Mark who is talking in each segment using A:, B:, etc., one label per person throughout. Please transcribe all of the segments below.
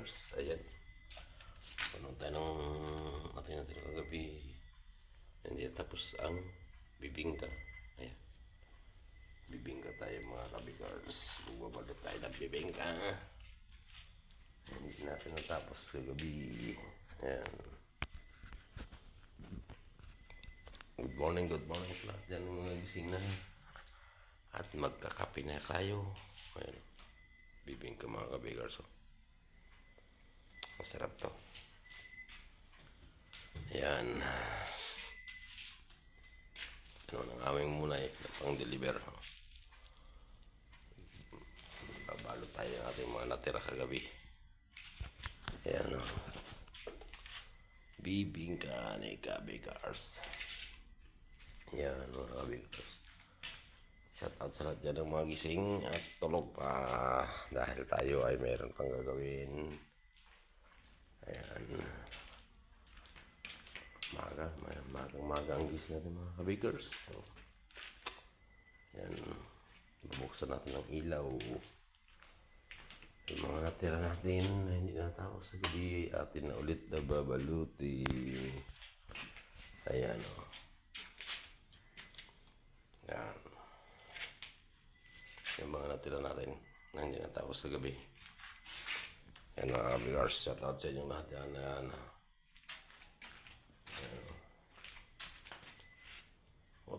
A: kabigars. Ayan. Puno tayo ng atin natin kagabi. Hindi tapos ang bibingka. Ayan. Bibingka tayo mga kabigars. Bumabalot tayo ng bibingka. Hindi natin natapos kagabi. Ayan. Good morning, good morning sa lahat dyan mga gising na. At magkakape na kayo. Ayan. Bibingka mga kabigars. Oh. Masarap to. Ayan. Ano nang aming muna eh, na pang-deliver. Babalo tayo ng ating mga natira kagabi. Ayan o. Bibingka ni Kabigars. Ayan mga Kabigars. Shoutout sa lahat dyan ng mga gising at tulog pa dahil tayo ay meron pang gagawin. Ayan. Maga, may- magang maga ang gising natin mga kabigers. So, yan. Bubuksan natin ang ilaw. Yung mga natira natin na hindi natapos sa gabi, atin na ulit na babaluti. Ayan o. Yan. Yung mga natira natin na hindi natapos sa gabi. Yan mga kabigers, shout out sa inyong lahat yan. Yan.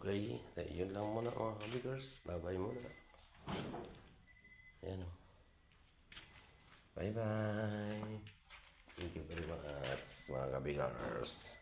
A: Okay, eh, yun lang muna mga kabigers. Bye-bye muna. Ayan o. Bye-bye. Thank you very much mga kabigers.